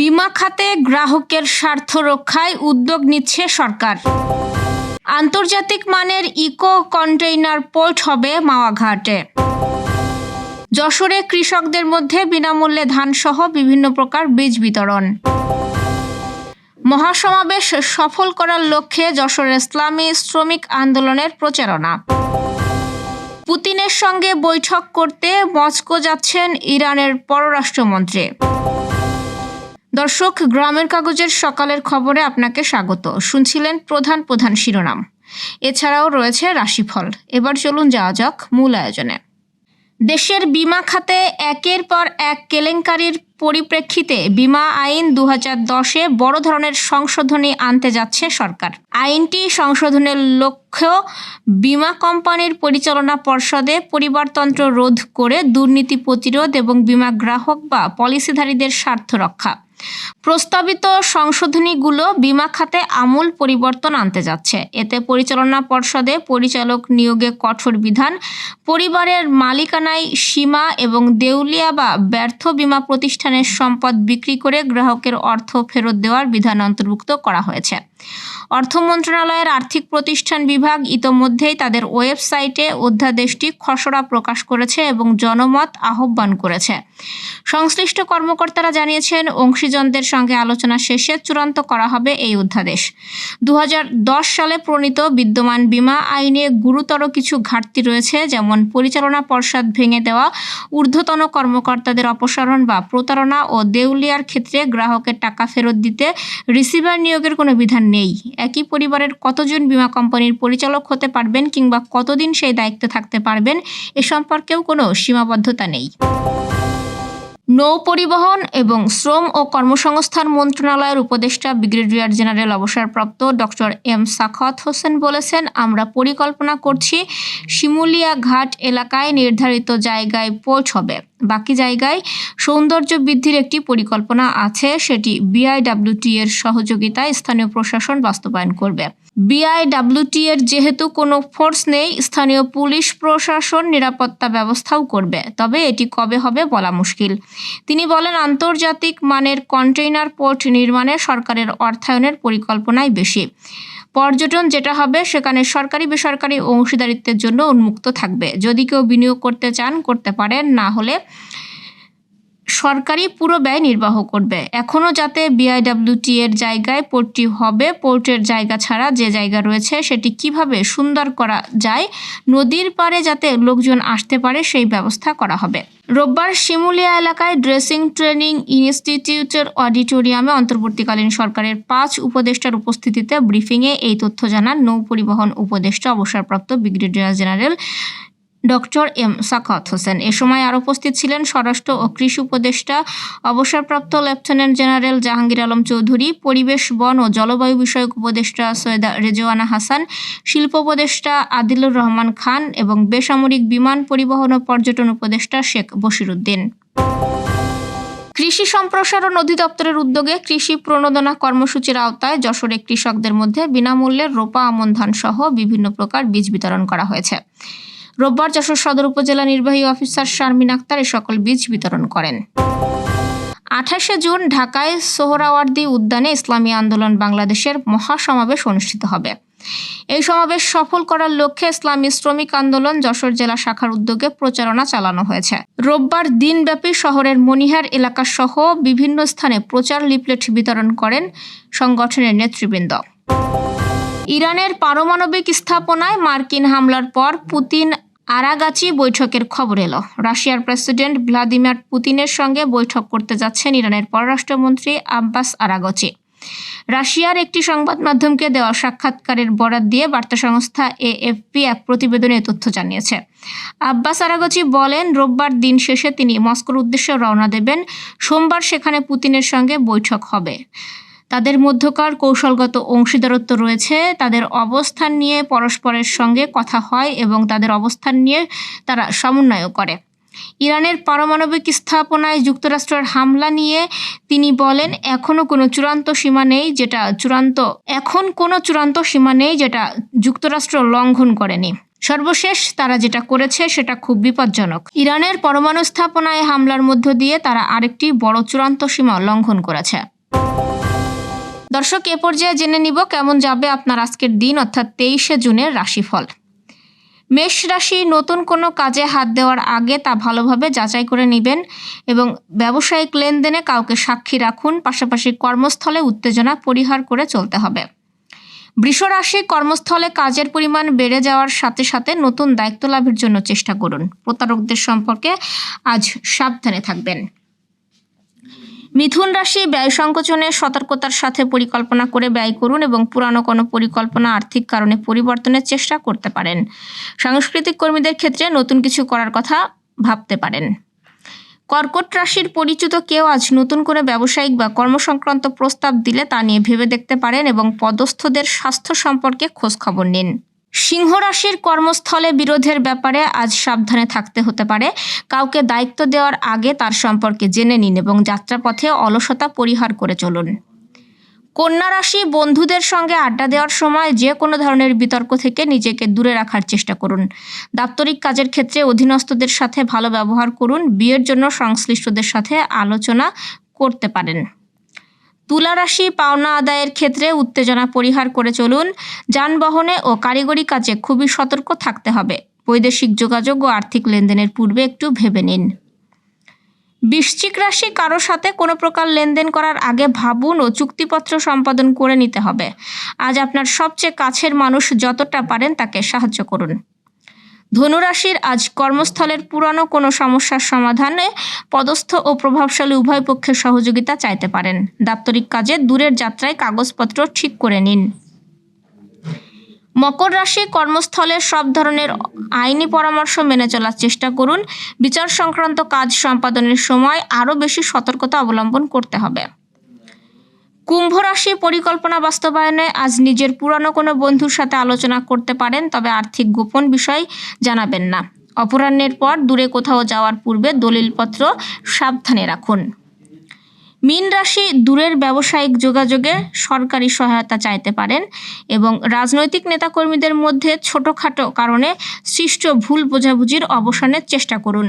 বিমা খাতে গ্রাহকের স্বার্থ রক্ষায় উদ্যোগ নিচ্ছে সরকার। আন্তর্জাতিক মানের ইকো কন্টেইনার পোর্ট হবে মাওয়াঘাটে। যশোরে কৃষকদের মধ্যে বিনামূল্যে ধানসহ বিভিন্ন প্রকার বীজ বিতরণ। মহাসমাবেশ সফল করার লক্ষ্যে যশোর ইসলামী শ্রমিক আন্দোলনের প্রচারণা। পুতিনের সঙ্গে বৈঠক করতে মস্কো যাচ্ছেন ইরানের পররাষ্ট্রমন্ত্রী। দর্শক, গ্রামের কাগজের সকালের খবরে আপনাকে স্বাগত। শুনছিলেন প্রধান প্রধান শিরোনাম। এছাড়াও রয়েছে রাশিফল। এবার চলুন যাওয়া যাক মূল আয়োজনে। দেশের বিমা খাতে একের পর এক কেলেঙ্কারির পরিপ্রেক্ষিতে বিমা আইন দু হাজার দশে বড় ধরনের সংশোধনী আনতে যাচ্ছে সরকার। আইনটি সংশোধনের লক্ষ্য বিমা কোম্পানির পরিচালনা পর্ষদে পরিবারতন্ত্র রোধ করে দুর্নীতি প্রতিরোধ এবং বিমা গ্রাহক বা পলিসিধারীদের স্বার্থ রক্ষা। প্রস্তাবিত সংশোধনীগুলো বিমা খাতে আমূল পরিবর্তন আনতে যাচ্ছে। এতে পরিচালনা পর্ষদে পরিচালক নিয়োগে কঠোর বিধান, পরিবারের মালিকানায় সীমা এবং দেউলিয়া বা ব্যর্থ বিমা প্রতিষ্ঠানের সম্পদ বিক্রি করে গ্রাহকের অর্থ ফেরত দেওয়ার বিধান অন্তর্ভুক্ত করা হয়েছে। অর্থ মন্ত্রণালয়ের আর্থিক প্রতিষ্ঠান বিভাগ ইতোমধ্যেই তাদের ওয়েবসাইটে অধ্যাদেশটি খসড়া প্রকাশ করেছে এবং জনমত আহ্বান করেছে। সংশ্লিষ্ট কর্মকর্তারা জানিয়েছেন, অংশীজনদের সঙ্গে আলোচনা শেষে চূড়ান্ত করা হবে এই অধ্যাদেশ। দু হাজার দশ সালে প্রণীত বিদ্যমান বিমা আইনে গুরুতর কিছু ঘাটতি রয়েছে, যেমন পরিচালনা পর্ষদ ভেঙে দেওয়া, ঊর্ধ্বতন কর্মকর্তাদের অপসারণ বা প্রতারণা ও দেউলিয়ার ক্ষেত্রে গ্রাহকের টাকা ফেরত দিতে রিসিভার নিয়োগের কোনো বিধান নেই। একই পরিবারের কতজন বিমা কোম্পানির পরিচালক হতে পারবেন কিংবা কতদিন সেই দায়িত্বে থাকতে পারবেন, এ সম্পর্কেও কোনো সীমাবদ্ধতা নেই। নৌ পরিবহন এবং শ্রম ও কর্মসংস্থান মন্ত্রণালয়ের উপদেষ্টা ব্রিগেডিয়ার জেনারেল অবসরপ্রাপ্ত ডক্টর এম সাখাত হোসেন বলেছেন, আমরা পরিকল্পনা করছি শিমুলিয়া ঘাট এলাকায় নির্ধারিত জায়গায় পৌঁছবে। বাকি জায়গায় সৌন্দর্য বৃদ্ধির একটি পরিকল্পনা আছে, সেটি বিআইডব্লিউটি এর সহযোগিতায় স্থানীয় প্রশাসন বাস্তবায়ন করবে। বিআইডব্লিউটি এর যেহেতু কোনো ফোর্স নেই, স্থানীয় পুলিশ প্রশাসন নিরাপত্তা ব্যবস্থাও করবে। তবে এটি কবে হবে বলা মুশকিল। তিনি বলেন, আন্তর্জাতিক মানের কন্টেইনার পোর্ট নির্মাণে সরকারের অর্থায়নের পরিকল্পনাই বেশি। পর্যটন যেটা হবে, সেখানে সরকারি বেসরকারি অংশীদারিত্বের জন্য উন্মুক্ত থাকবে। যদি কেউ বিনিয়োগ করতে চান, করতে পারেন। না হলে সরকারি পুরো ব্যয় নির্বাহ করবে। এখনও যাতে বিআইডব্লিউটি এর জায়গায় পোর্টটি হবে, পোর্টের জায়গা ছাড়া যে জায়গা রয়েছে সেটি কীভাবে সুন্দর করা যায়, নদীর পাড়ে যাতে লোকজন আসতে পারে সেই ব্যবস্থা করা হবে। রোববার শিমুলিয়া এলাকায় ড্রেসিং ট্রেনিং ইনস্টিটিউটের অডিটোরিয়ামে অন্তর্বর্তীকালীন সরকারের পাঁচ উপদেষ্টার উপস্থিতিতে ব্রিফিংয়ে এই তথ্য জানান নৌ পরিবহন উপদেষ্টা, অবসরপ্রাপ্ত brigadier general doctor M Sakhawat Hossain. এ সময় আর উপস্থিত ছিলেন স্বরাষ্ট্র ও কৃষি উপদেষ্টা, অবসরপ্রাপ্ত লেফটেন্যান্ট জেনারেল জাহাঙ্গীর আলম চৌধুরী, পরিবেশ, বন ও জলবায়ু বিষয়ক উপদেষ্টা সৈয়দা রেজওয়ানা হাসান, শিল্প উপদেষ্টা আদিলুর রহমান খান এবং বেসামরিক বিমান পরিবহন ও পর্যটন উপদেষ্টা শেখ বশিরুদ্দিন। কৃষি সম্প্রসারণ অধিদপ্তরের উদ্যোগে কৃষি প্রণোদনা কর্মসূচির আওতায় যশোরে কৃষকদের মধ্যে বিনামূল্যে রোপা আমন ধান সহ বিভিন্ন প্রকার বীজ বিতরণ করা হয়েছে। রোববার যশোর সদর উপজেলা নির্বাহী অফিসার শারমিন আক্তার এ সকল বীজ বিতরণ করেন। আঠাশে জুন ঢাকায় সোহরাওয়ার্দী উদ্যানে ইসলামী আন্দোলন বাংলাদেশের মহাসমাবেশ অনুষ্ঠিত হবে। এই সমাবেশ সফল করার লক্ষ্যে ইসলামী শ্রমিক আন্দোলন যশোর জেলা শাখার উদ্যোগে প্রচারণা চালানো হয়েছে। রোববার দিনব্যাপী শহরের মনিহার এলাকা সহ বিভিন্ন স্থানে প্রচার লিফলেট বিতরণ করেন সংগঠনের নেতৃবৃন্দ। ইরানের পারমাণবিক স্থাপনায় মার্কিন হামলার পর পুতিন আরাগাচি বৈঠকের খবর এলো। রাশিয়ার প্রেসিডেন্ট ভ্লাদিমির পুতিনের সঙ্গে বৈঠক করতে যাচ্ছেন ইরানের পররাষ্ট্রমন্ত্রী আব্বাস আরাগচি। রাশিয়ার একটি সংবাদ মাধ্যমকে দেওয়া সাক্ষাৎকারের বরাত দিয়ে বার্তা সংস্থা এএফপি এক প্রতিবেদনে তথ্য জানিয়েছে। আব্বাস আরাগচি বলেন, রোববার দিন শেষে তিনি মস্কোর উদ্দেশ্যে রওনা দেবেন। সোমবার সেখানে পুতিনের সঙ্গে বৈঠক হবে। তাদের মধ্যকার কৌশলগত অংশীদারত্ব রয়েছে। তাদের অবস্থান নিয়ে পরস্পরের সঙ্গে কথা হয় এবং তাদের অবস্থান নিয়ে তারা সমন্বয় করে। ইরানের পারমাণবিক স্থাপনায় যুক্তরাষ্ট্রের হামলা নিয়ে তিনি বলেন এখনও কোনো চূড়ান্ত সীমা নেই যেটা চূড়ান্ত, এখন কোনো চূড়ান্ত সীমা নেই যেটা যুক্তরাষ্ট্র লঙ্ঘন করেনি। সর্বশেষ তারা যেটা করেছে সেটা খুব বিপজ্জনক। ইরানের পরমাণু স্থাপনায় হামলার মধ্য দিয়ে তারা আরেকটি বড় চূড়ান্ত সীমা লঙ্ঘন করেছে। দর্শক, এ পর্যায়ে জেনে নিব কেমন যাবে আপনার আজকের দিন, অর্থাৎ তেইশে জুনের রাশিফল। মেষ রাশি নতুন কোনো কাজে হাত দেওয়ার আগে তা ভালোভাবে যাচাই করে নেবেন এবং ব্যবসায়িক লেনদেনে কাউকে সাক্ষী রাখুন, পাশাপাশি কর্মস্থলে উত্তেজনা পরিহার করে চলতে হবে। বৃষ রাশি কর্মস্থলে কাজের পরিমাণ বেড়ে যাওয়ার সাথে সাথে নতুন দায়িত্ব লাভের জন্য চেষ্টা করুন। প্রতারকদের সম্পর্কে আজ সাবধানে থাকবেন। মিথুন রাশি ব্যয় সংকোচনে সতর্কতার সাথে পরিকল্পনা করে ব্যয় করুন এবং পুরানো কোনো পরিকল্পনা আর্থিক কারণে পরিবর্তনের চেষ্টা করতে পারেন। সাংস্কৃতিক কর্মীদের ক্ষেত্রে নতুন কিছু করার কথা ভাবতে পারেন। কর্কট রাশির পরিচিত কেউ আজ নতুন করে ব্যবসায়িক বা কর্মসংক্রান্ত প্রস্তাব দিলে তা নিয়ে ভেবে দেখতে পারেন এবং পদস্থদের স্বাস্থ্য সম্পর্কে খোঁজ খবর নিন। সিংহ রাশির কর্মস্থলে বিরোধের ব্যাপারে আজ সাবধানে থাকতে হতে পারে। কাউকে দায়িত্ব দেওয়ার আগে তার সম্পর্কে জেনে নিন এবং যাত্রাপথে অলসতা পরিহার করে চলুন। কন্যা রাশি বন্ধুদের সঙ্গে আড্ডা দেওয়ার সময় যে কোনো ধরনের বিতর্ক থেকে নিজেকে দূরে রাখার চেষ্টা করুন। দাপ্তরিক কাজের ক্ষেত্রে অধীনস্থদের সাথে ভালো ব্যবহার করুন। বিয়ের জন্য সংশ্লিষ্টদের সাথে আলোচনা করতে পারেন। তুলা রাশি পাওনা আদায়ের ক্ষেত্রে উত্তেজনা পরিহার করে চলুন। যানবাহনে ও কারিগরি কাজে খুবই সতর্ক থাকতে হবে। বৈদেশিক যোগাযোগ ও আর্থিক লেনদেনের পূর্বে একটু ভেবে নিন। বৃশ্চিক রাশি কারও সাথে কোনো প্রকার লেনদেন করার আগে ভাবুন ও চুক্তিপত্র সম্পাদন করে নিতে হবে। আজ আপনার সবচেয়ে কাছের মানুষ যতটা পারেন তাকে সাহায্য করুন। ধনুরাশির আজ কর্মস্থলের পুরানো কোনো সমস্যার সমাধানে পদস্থ ও প্রভাবশালী উভয় পক্ষের সহযোগিতা চাইতে পারেন। দাপ্তরিক কাজে দূরের যাত্রায় কাগজপত্র ঠিক করে নিন। মকর রাশি কর্মস্থলে সব ধরনের আইনি পরামর্শ মেনে চলার চেষ্টা করুন। বিচার সংক্রান্ত কাজ সম্পাদনের সময় আরও বেশি সতর্কতা অবলম্বন করতে হবে। কুম্ভ রাশি পরিকল্পনা বাস্তবায়নে আজ নিজের পুরানো কোনো বন্ধুর সাথে আলোচনা করতে পারেন, তবে আর্থিক গোপন বিষয় জানাবেন না। অপরাহ্নের পর দূরে কোথাও যাওয়ার পূর্বে দলিলপত্র সাবধানে রাখুন। মীন রাশি দূরের ব্যবসায়িক যোগাযোগে সরকারি সহায়তা চাইতে পারেন এবং রাজনৈতিক নেতাকর্মীদের মধ্যে ছোটোখাটো কারণে সৃষ্ট ভুল বোঝাবুঝির অবসানের চেষ্টা করুন।